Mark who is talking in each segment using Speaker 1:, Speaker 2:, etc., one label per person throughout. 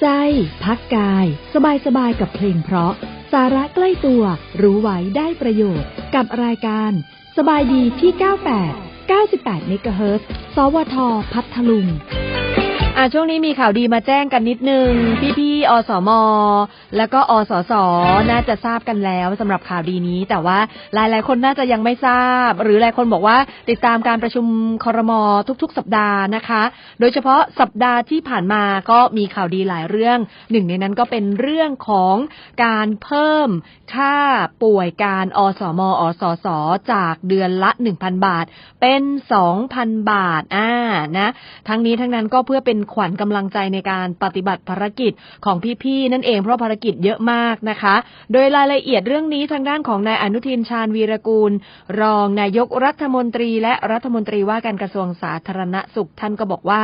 Speaker 1: ใจ พักกาย สบายสบายกับเพลงเพราะ สาระใกล้ตัว รู้ไว้ได้ประโยชน์ กับรายการ สบายดีที่ 98 98เมกะเฮิรตซ์สวท พัทลุง
Speaker 2: อ่าช่วงนี้มีข่าวดีมาแจ้งกันนิดนึง พี่ๆอสม แล้วก็อสส น่าจะทราบกันแล้วสำหรับข่าวดีนี้ แต่ว่าหลายๆ คนน่าจะยังไม่ทราบ หรือหลายคนบอกว่าติดตามการประชุมคอรมอทุก ๆ สัปดาห์นะคะ โดยเฉพาะสัปดาห์ที่ผ่านมาก็มีข่าวดีหลายเรื่อง หนึ่งในนั้นก็เป็นเรื่องของการเพิ่มค่าป่วยการอสม อสส จากเดือนละ 1,000 บาท เป็น 2,000 บาทอ่านะ ทั้งนี้ทั้งนั้นก็เพื่อเป็นขวัญกำลังใจในการปฏิบัติภารกิจของพี่ๆนั่นเองเพราะภารกิจเยอะมากนะคะ โดยรายละเอียดเรื่องนี้ทางด้านของนายอนุทินชาญวีรกูล รองนายกรัฐมนตรีและรัฐมนตรีว่าการกระทรวงสาธารณสุขท่านก็บอกว่า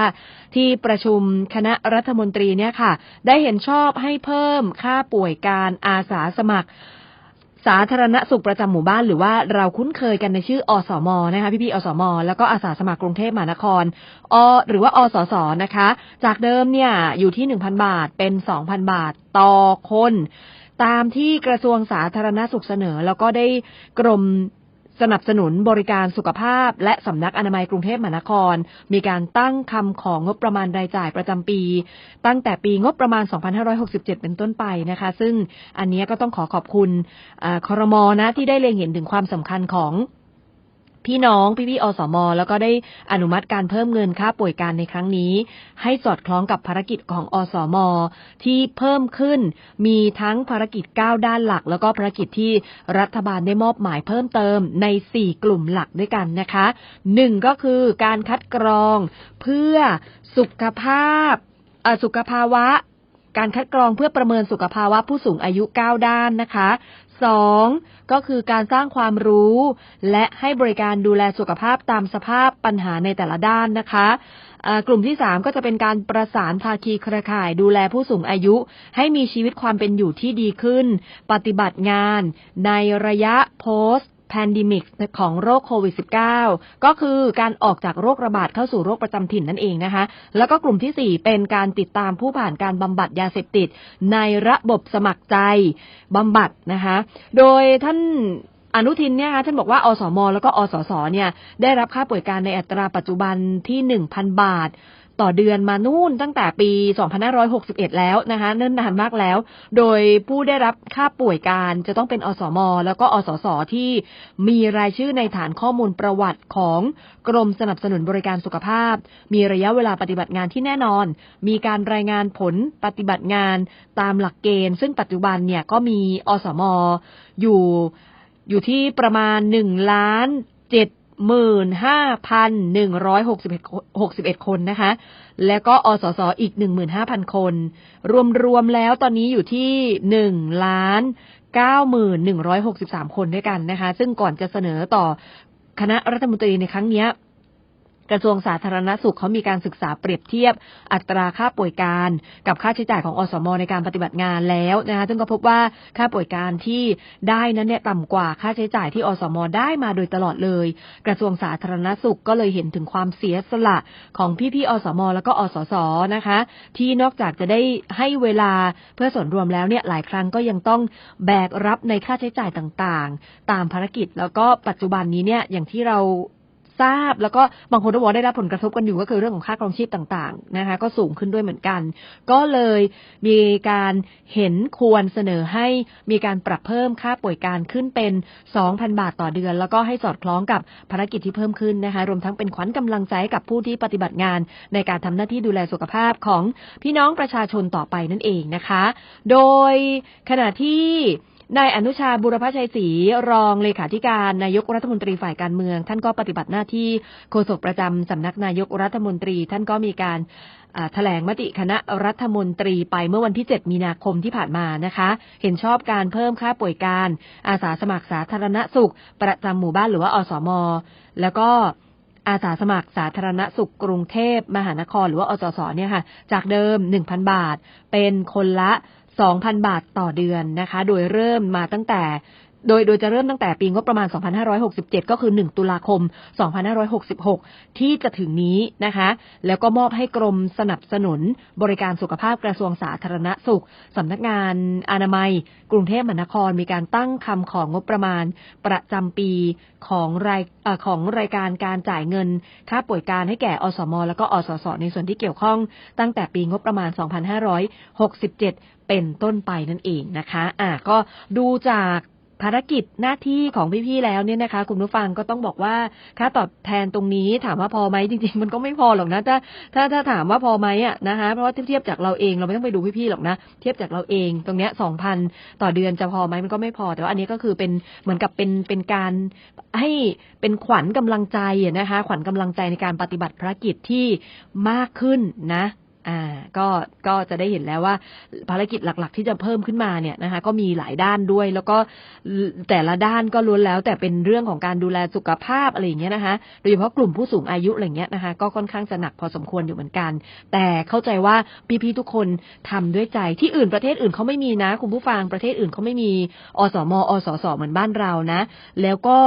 Speaker 2: ที่ประชุมคณะรัฐมนตรีเนี่ยค่ะ ได้เห็นชอบให้เพิ่มค่าป่วยการอาสาสมัคร สาธารณสุขประจำหมู่บ้านหรือว่าเราคุ้นเคยกันในชื่ออสมนะคะพี่ๆอสม แล้วก็อาสาสมัครกรุงเทพมหานครอหรือว่าอสสนะคะ จากเดิมเนี่ยอยู่ที่1,000บาทเป็น2,000บาทต่อคน ตามที่กระทรวงสาธารณสุขเสนอ แล้วก็ได้กรม สนับสนุนบริการสุขภาพ และสำนักอนามัยกรุงเทพมหานคร มีการตั้งคำของงบประมาณรายจ่ายประจำปี ตั้งแต่ปีงบประมาณ 2567 เป็นต้นไปนะคะ ซึ่งอันนี้ก็ต้องขอขอบคุณอาคอรมอนะที่ได้เล็งเห็นถึงความสำคัญของ พี่น้องพี่พี่ๆอสม แล้วก็ได้อนุมัติการเพิ่มเงินค่าป่วยการในครั้งนี้ ให้สอดคล้องกับภารกิจของอสม ที่เพิ่มขึ้น มีทั้งภารกิจ 9 ด้านหลัก แล้วก็ภารกิจที่รัฐบาลได้มอบหมายเพิ่มเติมใน 4 กลุ่มหลักด้วยกันนะคะหนึ่งก็คือการคัดกรองเพื่อสุขภาพสุขภาวะการคัดกรองเพื่อประเมินสุขภาวะผู้สูงอายุ 9 ด้านนะคะ สองก็คือการสร้างความรู้ และให้บริการดูแลสุขภาพตามสภาพปัญหาในแต่ละด้านนะคะกลุ่มที่ 3 ก็จะเป็นการประสานภาคีเครือข่ายดูแลผู้สูงอายุ ให้มีชีวิตความเป็นอยู่ที่ดีขึ้น ปฏิบัติงาน ในระยะ post pandemic ของโรคโควิด -19 ก็คือการออกจากโรคระบาดเข้าสู่โรคประจำถิ่นนั่นเองนะคะ แล้วก็กลุ่มที่ 4 เป็นการติดตามผู้ผ่านการบำบัดยาเสพติด ในระบบสมัครใจบำบัดนะคะ โดยท่านอนุทินเนี่ยคะท่านบอกว่าอสม แล้วก็อสสเนี่ยได้รับค่าป่วยการในอัตราปัจจุบันที่ 1,000 บาท ต่อเดือนมานู่นตั้งแต่ปี 2561 แล้วนะคะเนิ่นนานมากแล้ว โดยผู้ได้รับค่าป่วยการจะต้องเป็นอสม แล้วก็อสสที่มีรายชื่อในฐานข้อมูลประวัติของกรมสนับสนุนบริการสุขภาพ มีระยะเวลาปฏิบัติงานที่แน่นอน มีการรายงานผลปฏิบัติงานตามหลักเกณฑ์ ซึ่งปัจจุบันเนี่ยก็มีอสม อยู่อยู่ที่ประมาณหนึ่งล้านเจ็ด หมื่นห้าพันหนึ่งร้อยหกสิบเอ็ดหกสิบเอ็ดคนนะคะ แล้วก็อสสอีกหนึ่งหมื่นห้าพันคน รวมๆแล้วตอนนี้อยู่ที่หนึ่งล้านเก้าหมื่นหนึ่งร้อยหกสิบสามคนด้วยกันนะคะ ซึ่งก่อนจะเสนอต่อคณะรัฐมนตรีในครั้งนี้ กระทรวงสาธารณสุขเขามีการศึกษาเปรียบเทียบ อัตราค่าป่วยการกับค่าใช้จ่ายของอสมในการปฏิบัติงานแล้วนะคะซึ่งก็พบว่าค่าป่วยการที่ได้นั้นเนี่ยต่ำกว่าค่าใช้จ่ายที่อสมได้มาโดยตลอดเลย กระทรวงสาธารณสุขก็เลยเห็นถึงความเสียสละของพี่ๆอสม แล้วก็อสสนะคะ ที่นอกจากจะได้ให้เวลาเพื่อส่วนรวมแล้วเนี่ยหลายครั้งก็ยังต้องแบกรับในค่าใช้จ่ายต่างๆ ตามภารกิจแล้วก็ปัจจุบันนี้เนี่ยอย่างที่เรา ทราบ แล้วก็บางคนก็บอกว่าได้รับผลกระทบกันอยู่ก็คือเรื่องของค่าครองชีพต่างๆนะคะก็สูงขึ้นด้วยเหมือนกัน ก็เลยมีการเห็นควรเสนอให้มีการปรับเพิ่มค่าป่วยการขึ้นเป็น 2,000 บาทต่อเดือน แล้วก็ให้สอดคล้องกับภารกิจที่เพิ่มขึ้นนะคะรวมทั้งเป็นขวัญกำลังใจกับผู้ที่ปฏิบัติงานในการทำหน้าที่ดูแลสุขภาพของพี่น้องประชาชนต่อไปนั่นเองนะคะ โดยขณะที่ นายอนุชาบุรพชัยศรีรองเลขาธิการนายกรัฐมนตรีฝ่ายการเมือง ท่านก็ปฏิบัติหน้าที่โฆษกประจำสำนักนายกรัฐมนตรี ท่านก็มีการแถลงมติคณะรัฐมนตรีไปเมื่อวันที่ 7 มีนาคมที่ผ่านมานะคะ เห็นชอบการเพิ่มค่าป่วยการ อาสาสมัครสาธารณสุข ประจำหมู่บ้านหรือว่าอสม แล้วก็อาสาสมัครสาธารณสุขกรุงเทพมหานครหรือว่าอสสเนี่ยค่ะ จากเดิม 1,000 บาท เป็นคนละ 2,000 บาทต่อเดือนนะคะ โดยเริ่มมาตั้งแต่ โดยโดยจะเริ่มตั้งแต่ปีงบประมาณ 2567 ก็คือ 1 ตุลาคม 2566 ที่จะถึงนี้นะคะ แล้วก็มอบให้กรมสนับสนุนบริการสุขภาพกระทรวงสาธารณสุขสำนักงานอนามัย กรุงเทพมหานครมีการตั้งคำของงบประมาณประจำปีของรายอของรายการการจ่ายเงิน ค่าป่วยการให้แก่อสม แล้วก็อสส ในส่วนที่เกี่ยวข้อง ตั้งแต่ปีงบประมาณ 2567 เป็นต้นไปนั่นเองนะคะ อะก็ดูจาก ภารกิจหน้าที่ของพี่ๆแล้วเนี่ยนะคะ คุณผู้ฟังก็ต้องบอกว่าค่าตอบแทนตรงนี้ถามว่าพอไหมจริง ๆ มันก็ไม่พอหรอกนะถ้าถ้าถ้าถามว่าพอไหมอะนะคะเพราะว่าเทียบจากเราเองเราไม่ต้องไปดูพี่ๆหรอกนะเทียบจากเราเองตรงเนี้ยสองพันต่อเดือนจะพอไหมมันก็ไม่พอ แต่ว่าอันนี้ก็คือเป็นเหมือนกับเป็นเป็นการให้เป็นขวัญกำลังใจนะคะ ขวัญกำลังใจในการปฏิบัติภารกิจที่มากขึ้นนะ อ่าก็ก็จะได้เห็นแล้วว่าภารกิจหลักๆ ที่จะเพิ่มขึ้นมาเนี่ยนะคะก็มีหลายด้านด้วย แล้วก็แต่ละด้านก็ล้วนแล้ว แต่เป็นเรื่องของการดูแลสุขภาพอะไรอย่างเงี้ยนะคะโดยเฉพาะกลุ่มผู้สูงอายุอะไรเงี้ยนะคะก็ค่อนข้างจะหนักพอสมควรอยู่เหมือนกัน แต่เข้าใจว่าพี่ๆทุกคนทำด้วยใจที่อื่นประเทศอื่นเขาไม่มีนะ คุณผู้ฟังประเทศอื่นเขาไม่มีอสมอสสเหมือนบ้านเรานะ แล้วก็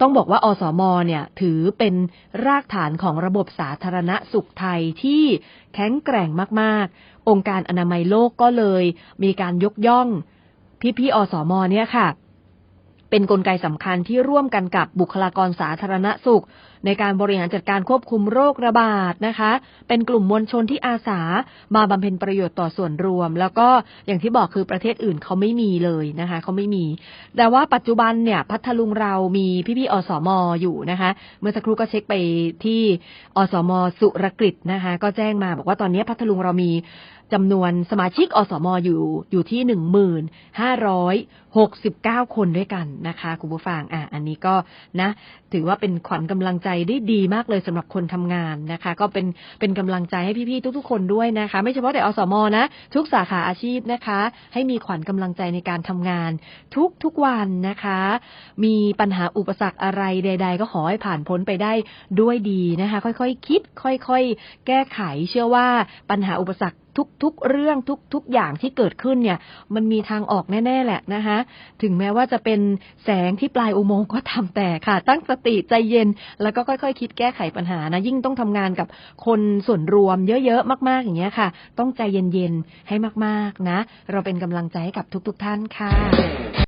Speaker 2: ต้องบอกว่าอสมเนี่ยถือเป็นรากฐานของระบบสาธารณสุขไทยที่แข็งแกร่งมากๆ องค์การอนามัยโลกก็เลย มีการยกย่องพี่ๆอสมเนี่ยค่ะ เป็นนกลไกสำคัญที่ร่วมกันกับบุคลากรสาธารณสุข ในการบริหารจัดการควบคุมโรคระบาดนะคะ เป็นกลุ่มมวลชนที่อาสามาบำเพ็ญประโยชน์ต่อส่วนรวม แล้วก็อย่างที่บอกคือประเทศอื่นเขาไม่มีเลยนะคะเขาไม่มี แต่ว่าปัจจุบันเนี่ยพัทลุงเรามีพี่ๆอสมอยู่นะคะ เมื่อสักครู่ก็เช็คไปที่อสมสุรกฤษนะคะ ก็แจ้งมาบอกว่าตอนนี้พัทลุงเรามีจำนวนสมาชิกอสมอยู่อยู่ที่หนึ่งหมื่นห้าร้อยหกสิบเก้าคนด้วยกันนะคะคุณผู้ฟังอะอันนี้ก็นะ ถือว่าเป็นขวัญกำลังใจได้ดีมากเลยสำหรับคนทำงานนะคะ ก็เป็นเป็นกำลังใจให้พี่ๆทุกๆ คนด้วยนะคะ ไม่เฉพาะแต่อสมนะ ทุกสาขาอาชีพนะคะ ให้มีขวัญกำลังใจในการทำงาน ทุกทุกๆวันนะคะ มีปัญหาอุปสรรคอะไรใด ๆ ก็ขอให้ผ่านพ้นไปได้ด้วยดีนะคะ ค่อยๆคิด ค่อย ๆ แก้ไขเชื่อว่าปัญหาอุปสรรค ทุกๆเรื่องทุกๆอย่างที่เกิดขึ้นเนี่ย มันมีทางออกแน่ๆแหละนะคะถึงแม้ว่าจะเป็นแสงที่ปลายอุโมงค์ก็ทำแต่ค่ะ ตั้งสติใจเย็น แล้วก็ค่อยๆ คิดแก้ไขปัญหานะ ยิ่งต้องทำงานกับคนส่วนรวมเยอะๆ มากๆอย่างเงี้ยค่ะ ต้องใจเย็นๆ ให้มากๆนะ เราเป็นกำลังใจให้กับทุก ๆ ท่านค่ะ